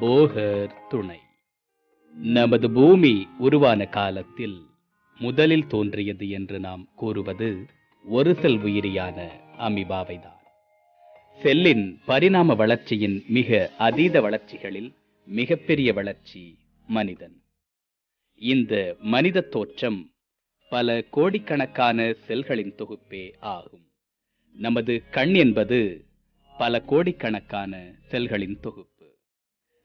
போகர் துணை. நமது பூமி உருவான காலத்தில் முதலில் தோன்றியது என்று நாம் கூறுவது ஒரு செல் உயிரியான அமிபாவைதான். செல்லின் பரிணாம வளர்ச்சியின் மிக அதீத வளர்ச்சிகளில் மிகப்பெரிய வளர்ச்சி மனிதன். இந்த மனித தோற்றம் பல கோடிக்கணக்கான செல்களின் தொகுப்பே ஆகும். நமது கண் என்பது பல கோடிக்கணக்கான செல்களின் தொகுப்பு.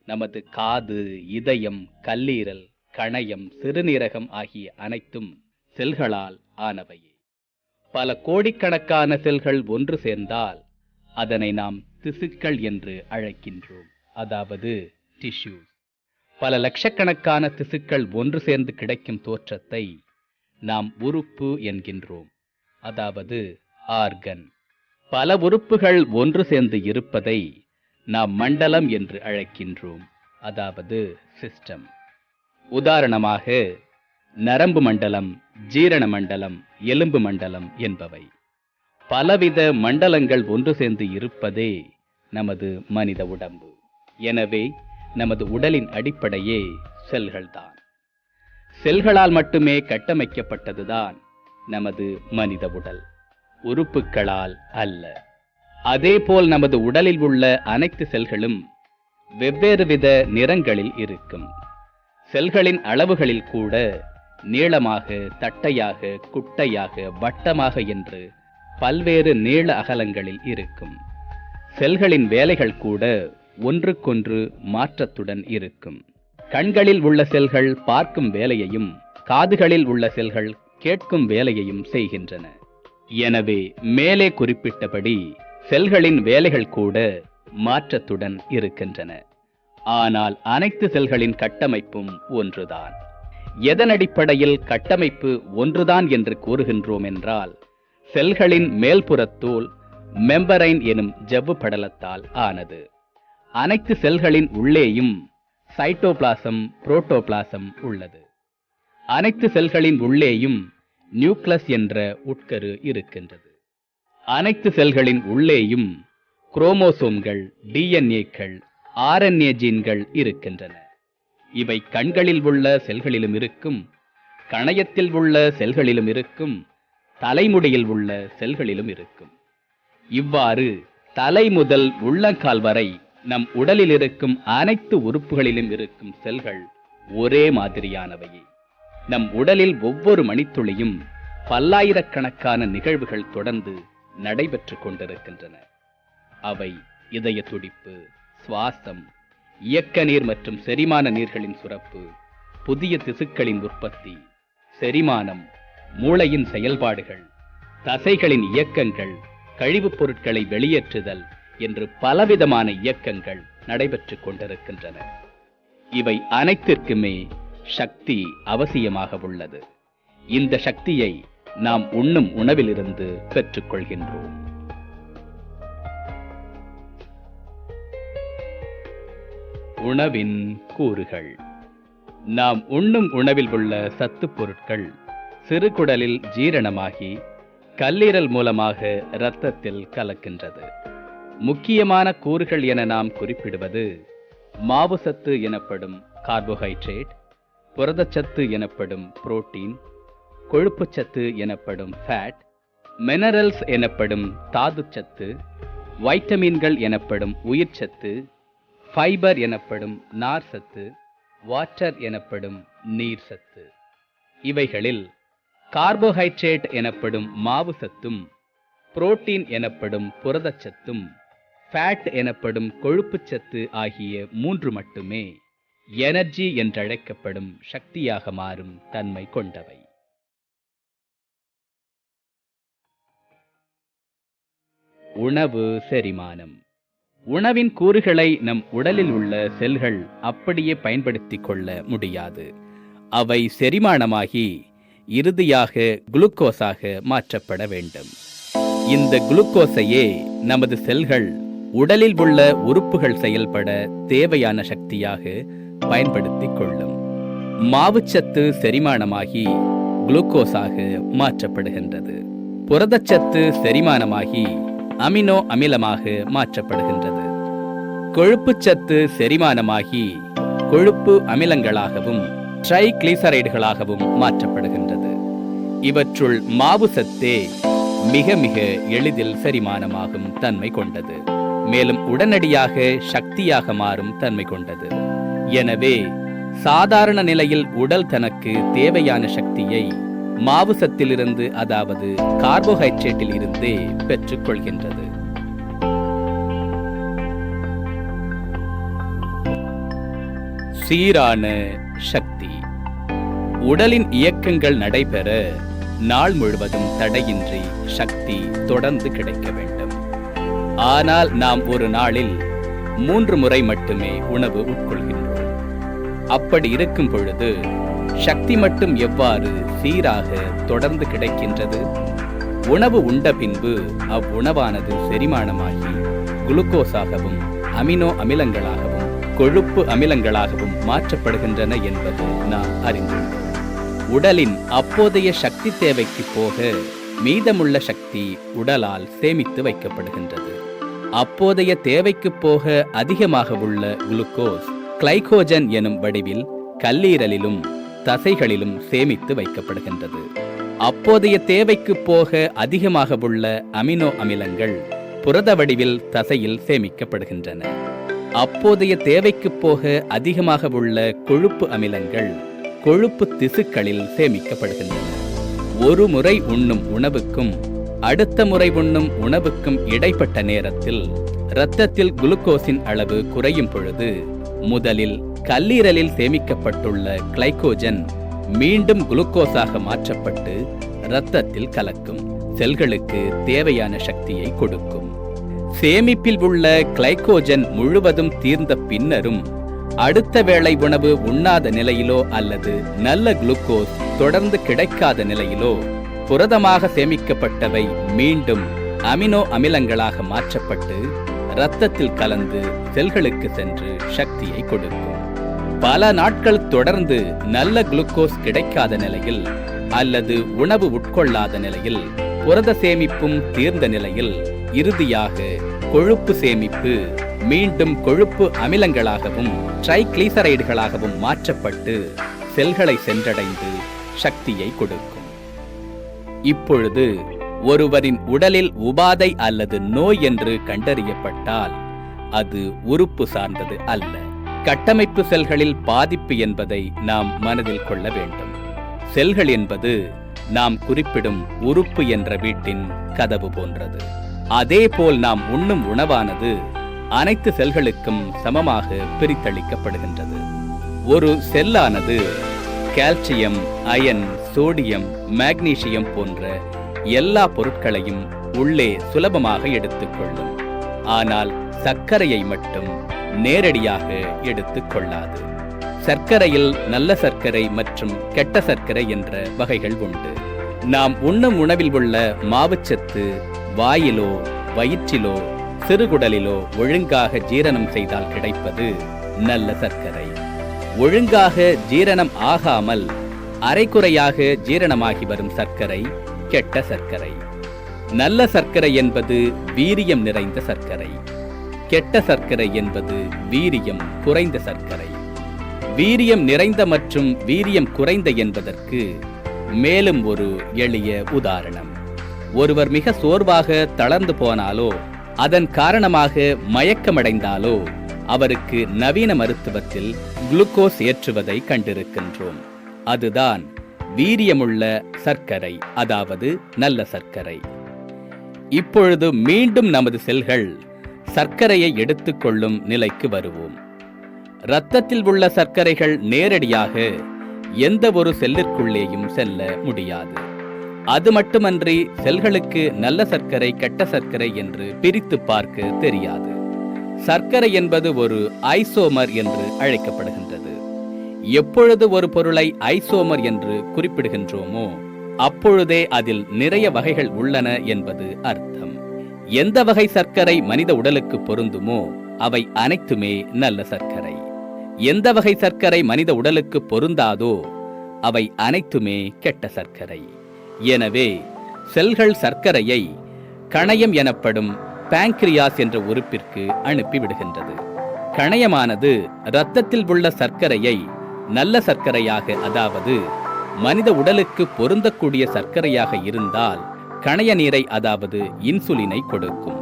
நமது காது இதயம் கல்லீரல் கணையம் சிறுநீரகம் ஆகிய அனைத்தும் செல்களால் ஆனவையே பல கோடிக்கணக்கான செல்கள் ஒன்று சேர்ந்தால் அதனை நாம் திசுக்கள் என்று அழைக்கின்றோம். அதாவது டிஷ்யூஸ் பல லட்சக்கணக்கான திசுக்கள் ஒன்று சேர்ந்து கிடைக்கும் தோற்றத்தை நாம் உறுப்பு என்கின்றோம். அதாவது ஆர்கன். பல உறுப்புகள் ஒன்று சேர்ந்து இருப்பதை நாம் மண்டலம் என்று அழைக்கின்றோம். அதாவது சிஸ்டம் உதாரணமாக நரம்பு மண்டலம் ஜீரண மண்டலம் எலும்பு மண்டலம் என்பவை. பலவித மண்டலங்கள் ஒன்று சேர்ந்து இருப்பதே நமது மனித உடம்பு. எனவே நமது உடலின் அடிப்படையே செல்கள்தான் செல்களால் மட்டுமே கட்டமைக்கப்பட்டதுதான் நமது மனித உடல். உறுப்புகளால் அல்ல. அதேபோல் நமது உடலில் உள்ள அனைத்து செல்களும் வெவ்வேறு வித நிறங்களில் இருக்கும். செல்களின் அளவுகளில் கூட நீளமாக தட்டையாக குட்டையாக வட்டமாக என்று பல்வேறு நீள அகலங்களில் இருக்கும். செல்களின் வேலைகள் கூட ஒன்றுக்கொன்று மாற்றத்துடன் இருக்கும். கண்களில் உள்ள செல்கள் பார்க்கும் வேலையையும் காதுகளில் உள்ள செல்கள் கேட்கும் வேலையையும் செய்கின்றன. எனவே மேலே குறிப்பிட்டபடி செல்களின் வேலைகள் கூட மாற்றத்துடன் இருக்கின்றன. ஆனால் அனைத்து செல்களின் கட்டமைப்பும் ஒன்றுதான். எதன் அடிப்படையில் கட்டமைப்பு ஒன்றுதான் என்று கூறுகின்றோம் என்றால் செல்களின் மேல்புறத்தோல் மெம்பரைன் எனும் ஜவ்வு படலத்தால் ஆனது. அனைத்து செல்களின் உள்ளேயும் சைட்டோபிளாசம் புரோட்டோபிளாசம் உள்ளது. அனைத்து செல்களின் உள்ளேயும் நியூக்ளஸ் என்ற உட்கரு இருக்கின்றது. அனைத்து செல்களின் உள்ளேயும் குரோமோசோம்கள் டிஎன்ஏக்கள் ஆர்என்ஏ ஜீன்கள் இருக்கின்றன. இவை கண்களில் உள்ள செல்களிலும் இருக்கும் கணையத்தில் உள்ள செல்களிலும் இருக்கும் தலைமுடியில் உள்ள செல்களிலும் இருக்கும். இவ்வாறு தலை முதல் உள்ளங்கால் வரை நம் உடலில் இருக்கும் அனைத்து உறுப்புகளிலும் இருக்கும் செல்கள் ஒரே மாதிரியானவையே நம் உடலில் ஒவ்வொரு மணித்துளியும் பல்லாயிரக்கணக்கான நிகழ்வுகள் தொடர்ந்து நடைபெற்று கொண்டிருக்கின்றன அவை இதய துடிப்பு சுவாசம் இயக்க நீர் மற்றும் செரிமான நீர்களின் சுரப்பு புதிய திசுக்களின் உற்பத்தி செரிமானம் மூளையின் செயல்பாடுகள் தசைகளின் இயக்கங்கள் கழிவுப் பொருட்களை வெளியேற்றுதல் என்று பலவிதமான இயக்கங்கள் நடைபெற்று கொண்டிருக்கின்றன இவை அனைத்திற்குமே சக்தி அவசியமாக உள்ளது. இந்த சக்தியை நாம் உண்ணும் உணவிலிருந்து பெற்றுக்கொள்கின்றோம். உணவின் கூறுகள். நாம் உண்ணும் உணவில் உள்ள சத்துப் பொருட்கள் சிறுகுடலில் ஜீரணமாகி கல்லீரல் மூலமாக இரத்தத்தில் கலக்கின்றது. முக்கியமான கூறுகள் என நாம் குறிப்பிடுவது மாவுசத்து எனப்படும் கார்போஹைட்ரேட் புரதச்சத்து எனப்படும் புரோட்டீன் கொழுப்புச்சத்து எனப்படும் ஃபேட் மினரல்ஸ் எனப்படும் தாதுச்சத்து வைட்டமின்கள் எனப்படும் உயிர்ச்சத்து ஃபைபர் எனப்படும் நார் சத்து வாட்டர் எனப்படும் நீர் சத்து இவைகளில் கார்போஹைட்ரேட் எனப்படும் மாவு சத்தும் புரோட்டீன் எனப்படும் புரதச்சத்தும் ஃபேட் எனப்படும் கொழுப்புச்சத்து ஆகிய மூன்று மட்டுமே எனர்ஜி என்றழைக்கப்படும் சக்தியாக மாறும் தன்மை கொண்டவை. உணவு செரிமானம். உணவின் கூறுகளை நம் உடலில் உள்ள செல்கள் அப்படியே பயன்படுத்தி கொள்ள முடியாது. அவை செரிமானமாகி இறுதியாக குளுக்கோஸாக மாற்றப்பட வேண்டும். இந்த குளுக்கோஸையே நமது செல்கள் உடலில் உள்ள உறுப்புகள் செயல்பட தேவையான சக்தியாக பயன்படுத்திக் கொள்ளும். மாவுச்சத்து செரிமானமாகி குளுக்கோஸாக மாற்றப்படுகின்றது. புரதச்சத்து செரிமானமாகி அமினோ அமிலமாக மாற்றப்படுகின்றது. கொழுப்பு சத்து செரிமானமாகி கொழுப்பு அமிலங்களாகவும் ட்ரைகிளிசரைடுகளாகவும் மாற்றப்படுகின்றது. இவற்றுள் மாவு சத்தே மிக மிக எளிதில் செரிமானமாகும் தன்மை கொண்டது. மேலும் உடனடியாக சக்தியாக மாறும் தன்மை கொண்டது. எனவே சாதாரண நிலையில் உடல் தனக்கு தேவையான சக்தியை மாவுசத்திலிருந்து அதாவது கார்போஹைட்ரேட்டில் இருந்தே பெற்றுக்கொள்கின்றது. சீரான சக்தி. உடலின் இயக்கங்கள் நடைபெற நாள் முழுவதும் தடையின்றி சக்தி தொடர்ந்து கிடைக்க வேண்டும். ஆனால் நாம் ஒரு நாளில் மூன்று முறை மட்டுமே உணவு உட்கொள்கின்றோம். அப்படி இருக்கும் பொழுது சக்தி மட்டும் எவ்வாறு சீராக தொடர்ந்து கிடைக்கின்றது? உணவு உண்ட பின்பு அவ்வுணவானது செரிமானமாகி குளுக்கோஸாகவும் அமினோ அமிலங்களாகவும் கொழுப்பு அமிலங்களாகவும் மாற்றப்படுகின்றன என்பது நாம் அறிந்துள்ளோம் உடலின் அப்போதைய சக்தி தேவைக்கு போக மீதமுள்ள சக்தி உடலால் சேமித்து வைக்கப்படுகின்றது. அப்போதைய தேவைக்கு போக அதிகமாக உள்ள குளுக்கோஸ் கிளைகோஜன் எனும் வடிவில் கல்லீரலிலும் தசைகளிலும் சேமித்து வைக்கப்படுகின்றது. அப்போதைய தேவைக்கு போக அதிகமாக உள்ள அமினோ அமிலங்கள் புரத வடிவில் தசையில் சேமிக்கப்படுகின்றன. அப்போதைய தேவைக்கு போக அதிகமாக உள்ள கொழுப்பு அமிலங்கள் கொழுப்பு திசுக்களில் சேமிக்கப்படுகின்றன. ஒரு முறை உண்ணும் உணவுக்கும் அடுத்த முறை உண்ணும் உணவுக்கும் இடைப்பட்ட நேரத்தில் இரத்தத்தில் குளுக்கோஸின் அளவு குறையும் பொழுது முதலில் கல்லீரலில் சேமிக்கப்பட்டுள்ள கிளைகோஜன் மீண்டும் குளுக்கோஸாக மாற்றப்பட்டு இரத்தத்தில் கலக்கும் செல்களுக்கு தேவையான சக்தியை கொடுக்கும். சேமிப்பில் உள்ள கிளைகோஜன் முழுவதும் தீர்ந்த பின்னரும் அடுத்த வேளை உணவு உண்ணாத நிலையிலோ அல்லது நல்ல குளுக்கோஸ் தொடர்ந்து கிடைக்காத நிலையிலோ புரதமாக சேமிக்கப்பட்டவை மீண்டும் அமினோ அமிலங்களாக மாற்றப்பட்டு இரத்தத்தில் கலந்து செல்களுக்கு சென்று சக்தியை கொடுக்கும். பல நாட்கள் தொடர்ந்து நல்ல குளுக்கோஸ் கிடைக்காத நிலையில் அல்லது உணவு உட்கொள்ளாத நிலையில் புரத சேமிப்பும் தீர்ந்த நிலையில் இறுதியாக கொழுப்பு சேமிப்பு மீண்டும் கொழுப்பு அமிலங்களாகவும் ட்ரைக்ளீசரைடுகளாகவும் மாற்றப்பட்டு செல்களை சென்றடைந்து சக்தியை கொடுக்கும். இப்பொழுது ஒருவரின் உடலில் உபாதை அல்லது நோய் என்று கண்டறியப்பட்டால் அது உறுப்பு சார்ந்தது அல்ல. கட்டமைப்பு செல்களில் பாதிப்பு என்பதை நாம் மனதில் கொள்ள வேண்டும். செல்கள் என்பது நாம் குறிப்பிடும் உறுப்பு என்ற வீட்டின் கதவு போன்றது. அதேபோல் நாம் உண்ணும் உணவானது அனைத்து செல்களுக்கும் சமமாக பிரித்தளிக்கப்படுகின்றது. ஒரு செல்லானது கால்சியம் அயன் சோடியம் மாக்னீசியம் போன்ற எல்லா பொருட்களையும் உள்ளே சுலபமாக எடுத்துக்கொள்ளும். ஆனால் சர்க்கரையை மட்டும் நேரடியாக எடுத்துக்கொள்ளாது சர்க்கரையில் நல்ல சர்க்கரை மற்றும் கெட்ட சர்க்கரை என்ற வகைகள் உண்டு. நாம் உண்ணும் உணவில் உள்ள மாவுச்சத்து வாயிலோ வயிற்றிலோ சிறுகுடலிலோ ஒழுங்காக ஜீரணம் செய்தால் கிடைப்பது நல்ல சர்க்கரை. ஒழுங்காக ஜீரணம் ஆகாமல் அரைக்குறையாக ஜீரணமாகி வரும் சர்க்கரை கெட்ட சர்க்கரை. நல்ல சர்க்கரை என்பது வீரியம் நிறைந்த சர்க்கரை. கெட்ட சர்க்கரை என்பது வீரியம் குறைந்த சர்க்கரை. வீரியம் நிறைந்த மற்றும் வீரியம் குறைந்த என்பதற்கு மேலும் ஒரு எளிய உதாரணம். ஒருவர் மிக சோர்வாக தளர்ந்து போனாலோ அதன் காரணமாக மயக்கமடைந்தாலோ அவருக்கு நவீன மருத்துவத்தில் குளுக்கோஸ் ஏற்றுவதை கண்டிருக்கின்றோம். அதுதான் வீரியமுள்ள சர்க்கரை அதாவது நல்ல சர்க்கரை. இப்பொழுது மீண்டும் நமது செல்கள் சர்க்கரையை எடுத்துக்கொள்ளும் நிலைக்கு வருவோம். இரத்தத்தில் உள்ள சர்க்கரைகள் நேரடியாக எந்த ஒரு செல்லிற்குள்ளேயும் செல்ல முடியாது. அது மட்டுமன்றி செல்களுக்கு நல்ல சர்க்கரை கெட்ட சர்க்கரை என்று பிரித்து பார்க்க தெரியாது. சர்க்கரை என்பது ஒரு ஐசோமர் என்று அழைக்கப்படுகின்றது. எப்பொழுது ஒரு பொருளை ஐசோமர் என்று குறிப்பிடுகின்றோமோ அப்பொழுதே அதில் நிறைய வகைகள் உள்ளன என்பது அர்த்தம். எந்த வகை சர்க்கரை மனித உடலுக்கு பொருந்துமோ அவை அனைத்துமே நல்ல சர்க்கரை. எந்த வகை சர்க்கரை மனித உடலுக்கு பொருந்தாதோ அவை அனைத்துமே கெட்ட சர்க்கரை. எனவே செல்கள் சர்க்கரையை கணையம் எனப்படும் பேங்க்ரியாஸ் என்ற உறுப்பிற்கு அனுப்பிவிடுகின்றது. கணையமானது இரத்தத்தில் உள்ள சர்க்கரையை நல்ல சர்க்கரையாக அதாவது மனித உடலுக்கு பொருந்தக்கூடிய சர்க்கரையாக இருந்தால் கணைய நீரை அதாவது இன்சுலினை கொடுக்கும்.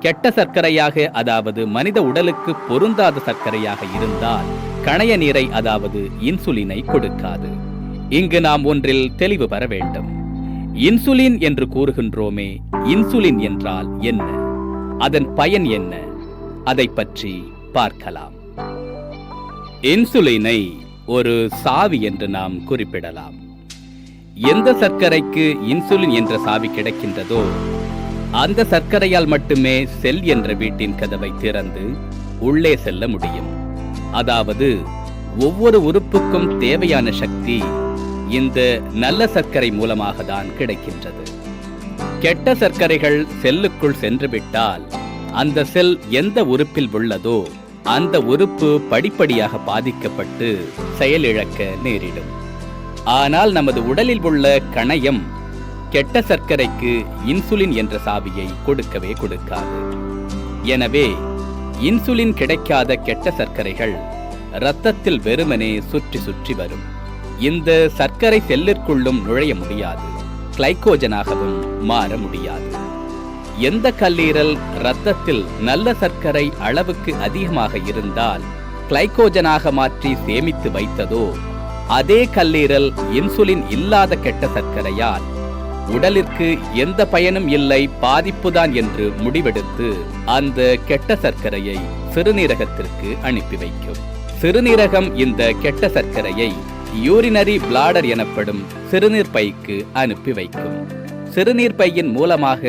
கெட்ட சர்க்கரையாக அதாவது மனித உடலுக்கு பொருந்தாத சர்க்கரையாக இருந்தால் கணைய நீரை அதாவது இன்சுலினை கொடுக்காது. இங்கு நாம் ஒன்றில் தெளிவு பெற வேண்டும். இன்சுலின் என்று கூறுகின்றோமே இன்சுலின் என்றால் என்ன? அதன் பயன் என்ன? அதை பற்றி பார்க்கலாம். இன்சுலினை ஒரு சாவி என்று நாம் குறிப்பிடலாம். எந்த சர்க்கரைக்கு இன்சுலின் என்ற சாவி கிடைக்கின்றதோ அந்த சர்க்கரையால் மட்டுமே செல் என்ற வீட்டின் கதவை திறந்து உள்ளே செல்ல முடியும். அதாவது ஒவ்வொரு உறுப்புக்கும் தேவையான சக்தி இந்த நல்ல சர்க்கரை மூலமாக தான் கிடைக்கின்றது. கெட்ட சர்க்கரைகள் செல்லுக்குள் சென்றுவிட்டால் அந்த செல் எந்த உறுப்பில் உள்ளதோ அந்த உறுப்பு படிப்படியாக பாதிக்கப்பட்டு செயலிழக்க நேரிடும். ஆனால் நமது உடலில் உள்ள கணையம் கெட்ட சர்க்கரைக்கு இன்சுலின் என்ற சாவியை கொடுக்கவே கொடுக்காது. எனவே இன்சுலின் கிடைக்காத கெட்ட சர்க்கரைகள் இரத்தத்தில் வெறுமனே சுற்றி சுற்றி வரும். இந்த சர்க்கரை செல்லிற்குள்ளும் நுழைய முடியாது. கிளைக்கோஜனாகவும் மாற முடியாது. எந்த கல்லீரல் இரத்தத்தில் நல்ல சர்க்கரை அளவுக்கு அதிகமாக இருந்தால் கிளைகோஜனாக மாற்றி சேமித்து வைத்ததோ அதே கல்லீரல் இன்சுலின் இல்லாத கெட்ட சர்க்கரையால் உடலிற்கு எந்த பயனும் இல்லை பாதிப்புதான் என்று முடிவெடுத்து அந்த கெட்ட சர்க்கரையை சிறுநீரகத்திற்கு அனுப்பி வைக்கும். சிறுநீரகம் இந்த கெட்ட சர்க்கரையை யூரினரி பிளாடர் எனப்படும் சிறுநீர் பைக்கு அனுப்பி வைக்கும். சிறுநீர் பையின் மூலமாக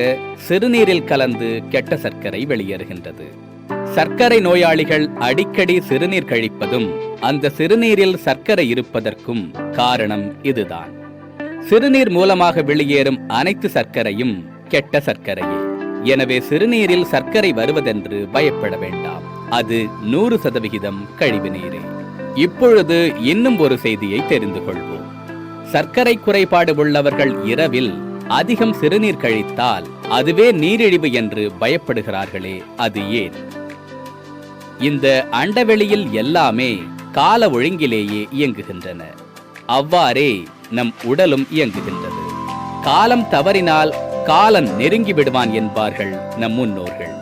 சிறுநீரில் கலந்து கெட்ட சர்க்கரை வெளியேறுகின்றது. சர்க்கரை நோயாளிகள் அடிக்கடி சிறுநீர் கழிப்பதும் அந்த சிறுநீரில் சர்க்கரை இருப்பதற்கும் காரணம் இதுதான். சிறுநீர் மூலமாக வெளியேறும் அனைத்து சர்க்கரையும் கெட்ட சர்க்கரையே. எனவே சிறுநீரில் சர்க்கரை வருவதென்று பயப்பட வேண்டாம். அது நூறு சதவிகிதம் கழிவு நீரே. இப்பொழுது இன்னும் ஒரு செய்தியை தெரிந்து கொள்வோம். சர்க்கரை குறைபாடு உள்ளவர்கள் இரவில் அதிகம் சிறுநீர் கழித்தால் அதுவே நீரிழிவு என்று பயப்படுகிறார்களே அது ஏன்? இந்த அண்டவெளியில் எல்லாமே கால ஒழுங்கிலேயே இயங்குகின்றன. அவ்வாறே நம் உடலும் இயங்குகின்றது. காலம் தவறினால் காலன் நெருங்கி விடுவான் என்பார்கள் நம் முன்னோர்கள்.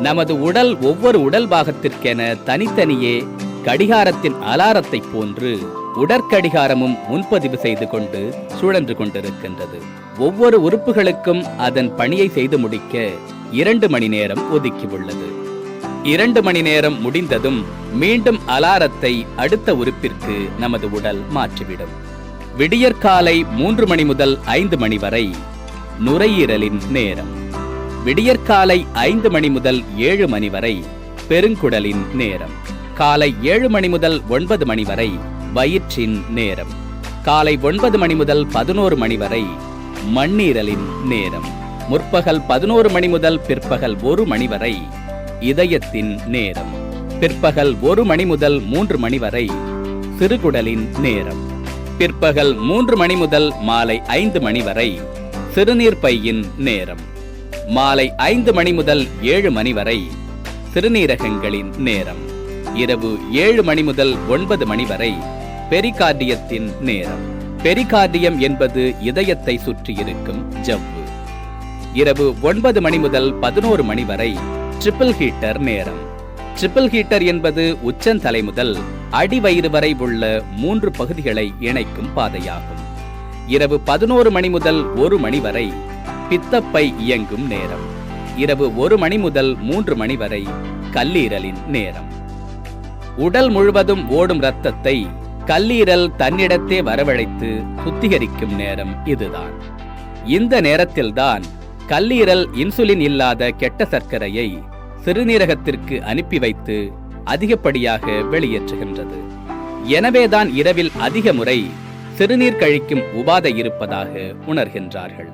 நமது உடல் ஒவ்வொரு உடல் பாகத்திற்கென தனித்தனியே கடிகாரத்தின் அலாரத்தை போன்று உடற்கடிகாரமும் முன்பதிவு செய்து கொண்டு சுழன்று கொண்டிருக்கின்றது. ஒவ்வொரு உறுப்புகளுக்கும் அதன் பணியை செய்து முடிக்க இரண்டு மணி நேரம் ஒதுக்கி உள்ளது. இரண்டு மணி நேரம் முடிந்ததும் மீண்டும் அலாரத்தை அடுத்த உறுப்பிற்கு நமது உடல் மாற்றிவிடும். விடியற்காலை மூன்று மணி முதல் ஐந்து மணி வரை நுரையீரலின் நேரம். விடியற்காலை ஐந்து மணி முதல் ஏழு மணி வரை பெருங்குடலின் நேரம். காலை ஏழு மணி முதல் ஒன்பது மணி வரை வயிற்றின் நேரம். காலை ஒன்பது மணி முதல் பதினோரு மணி வரை மண்ணீரலின் நேரம். முற்பகல் பதினோரு மணி முதல் பிற்பகல் ஒரு மணி வரை இதயத்தின் நேரம். பிற்பகல் ஒரு மணி முதல் மூன்று மணி வரை சிறுகுடலின் நேரம். பிற்பகல் மூன்று மணி முதல் மாலை ஐந்து மணி வரை சிறுநீர் பையின் நேரம். மாலை ஐந்து மணி முதல் ஏழு மணி வரை சிறுநீரகங்களின் நேரம். இரவு ஏழு மணி முதல் ஒன்பது மணி வரை பெரிகார்டியத்தின் நேரம். பெரிகார்டியம் என்பது இதயத்தை சுற்றி இருக்கும் ஜவ்வு. இரவு ஒன்பது மணி முதல் பதினோரு மணி வரை ட்ரிபிள் ஹீட்டர் நேரம். ட்ரிபிள் ஹீட்டர் என்பது உச்சந்தலை முதல் அடிவயிறு வரை உள்ள மூன்று பகுதிகளை இணைக்கும் பாதையாகும். இரவு பதினோரு மணி முதல் ஒரு மணி வரை பித்தப்பை இயங்கும் நேரம். இரவு ஒரு மணி முதல் மூன்று மணி வரை கல்லீரலின் நேரம். உடல் முழுவதும் ஓடும் இரத்தத்தை கல்லீரல் தன்னிடத்தே வரவழைத்து சுத்திகரிக்கும் நேரம் இதுதான். இந்த நேரத்தில்தான் கல்லீரல் இன்சுலின் இல்லாத கெட்ட சர்க்கரையை சிறுநீரகத்திற்கு அனுப்பி வைத்து அதிகப்படியாக வெளியேற்றுகின்றது. எனவேதான் இரவில் அதிக முறை சிறுநீர் கழிக்கும் உபாதை இருப்பதாக உணர்கின்றார்கள்.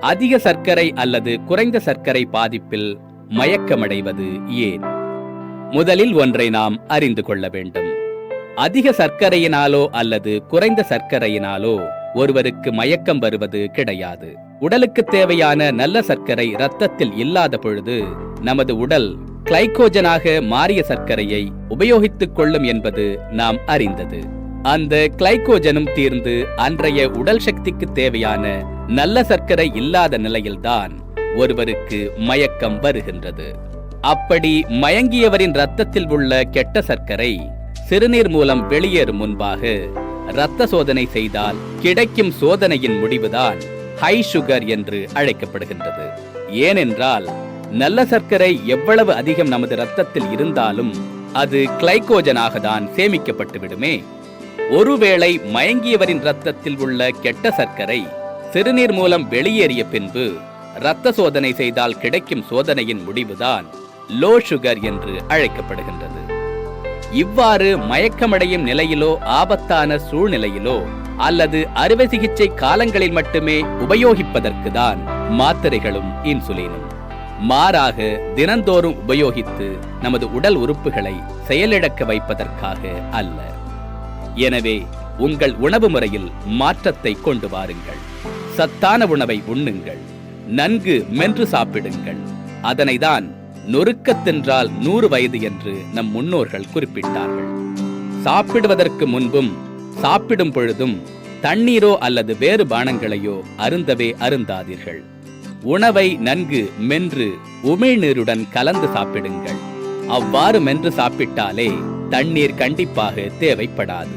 அதிக சர்க்கரை அல்லது குறைந்த சர்க்கரை பாதிப்பில் மயக்கமடைவது ஏன்? முதலில் ஒன்றை நாம் அறிந்து கொள்ள வேண்டும். அதிக சர்க்கரையினாலோ அல்லது குறைந்த சர்க்கரையினாலோ ஒருவருக்கு மயக்கம் வருவது கிடையாது. உடலுக்கு தேவையான நல்ல சர்க்கரை இரத்தத்தில் இல்லாத பொழுது நமது உடல் கிளைகோஜனாக மாறிய சர்க்கரையை உபயோகித்துக் கொள்ளும் என்பது நாம் அறிந்தது. அந்த கிளைகோஜனும் தீர்ந்து அன்றைய உடல் சக்திக்கு தேவையான நல்ல சர்க்கரை இல்லாத நிலையில்தான் ஒருவருக்கு மயக்கம் வருகின்றது. அப்படி மயங்கியவரின் ரத்தத்தில் உள்ள கெட்ட சர்க்கரை சிறுநீர் மூலம் வெளியேறும் முன்பாக இரத்த சோதனை செய்தால் கிடைக்கும் சோதனையின் முடிவுதான் ஹை சுகர் என்று அழைக்கப்படுகின்றது. ஏனென்றால் நல்ல சர்க்கரை எவ்வளவு அதிகம் நமது இரத்தத்தில் இருந்தாலும் அது கிளைகோஜனாக தான் சேமிக்கப்பட்டு விடுமே ஒருவேளை மயங்கியவரின் ரத்தத்தில் உள்ள கெட்ட சர்க்கரை சிறுநீர் மூலம் வெளியேறிய பின்பு இரத்த சோதனை செய்தால் கிடைக்கும் சோதனையின் முடிவுதான் லோ சுகர் என்று அழைக்கப்படுகின்றது. இவ்வாறு மயக்கமடையும் நிலையிலோ ஆபத்தான சூழ்நிலையிலோ அல்லது அறுவை சிகிச்சை காலங்களில் மட்டுமே உபயோகிப்பதற்கு தான் மாத்திரைகளும் இன்சுலினும். மாறாக தினந்தோறும் உபயோகித்து நமது உடல் உறுப்புகளை செயலிழக்க வைப்பதற்காக அல்ல. எனவே உங்கள் உணவு முறையில் மாற்றத்தை கொண்டு வாருங்கள். சத்தான உணவை உண்ணுங்கள். நன்கு மென்று சாப்பிடுங்கள். அதனைதான் நொறுக்கத்தென்றால் நூறு வயது என்று நம் முன்னோர்கள் குறிப்பிட்டார்கள். சாப்பிடுவதற்கு முன்பும் சாப்பிடும் பொழுதும் தண்ணீரோ அல்லது வேறு பானங்களையோ அருந்தவே அருந்தாதீர்கள். உணவை நன்கு மென்று உமிழ்நீருடன் கலந்து சாப்பிடுங்கள். அவ்வாறு மென்று சாப்பிட்டாலே தண்ணீர் கண்டிப்பாக தேவைப்படாது.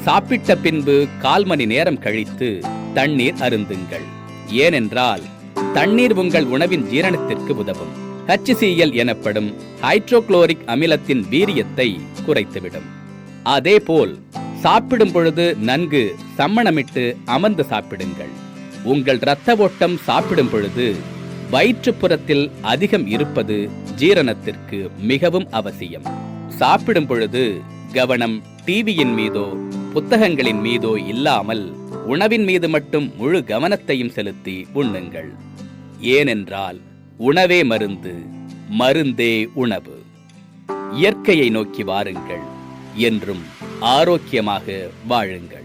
சாப்பிட்ட பின்பு கால் மணி நேரம் கழித்து தண்ணீர் அருந்துங்கள். ஏனென்றால் தண்ணீர் உங்கள் உணவின் ஜீரணத்திற்கு உதவும். HCl எனப்படும் ஹைட்ரோகுளோரிக் அமிலத்தின் வீரியத்தை குறைத்துவிடும். அதேபோல் சாப்பிடும் பொழுது நன்கு சம்மணமிட்டு அமர்ந்து சாப்பிடுங்கள். உங்கள் இரத்த ஓட்டம் சாப்பிடும் பொழுது வயிற்றுப்புறத்தில் அதிகம் இருப்பது ஜீரணத்திற்கு மிகவும் அவசியம். சாப்பிடும் பொழுது கவனம் டிவியின் மீதோ புத்தகங்களின் மீதோ இல்லாமல் உணவின் மீது மட்டும் முழு கவனத்தையும் செலுத்தி உண்ணுங்கள். ஏனென்றால் உணவே மருந்து மருந்தே உணவு. இயற்கையை நோக்கி வாருங்கள் என்றும் ஆரோக்கியமாக வாழுங்கள்.